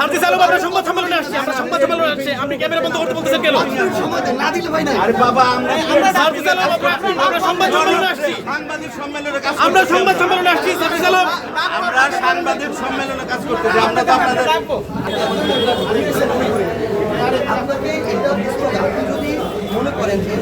আপনি আমি ক্যামেরা বন্ধ করতে বলতেছেন কেন? না দিলে ভাই না সার্জিস আলম আমরা আমরা সংবাদ সম্মেলনে আমরা সংবাদ সম্মেলনে আসছি সার্জিস আলম আমরা সাংবাদিক সম্মেলনে কাজ করতেছি আমরা তো আপনাদের আপনাকে এটা আপনি যদি মনে করেন যে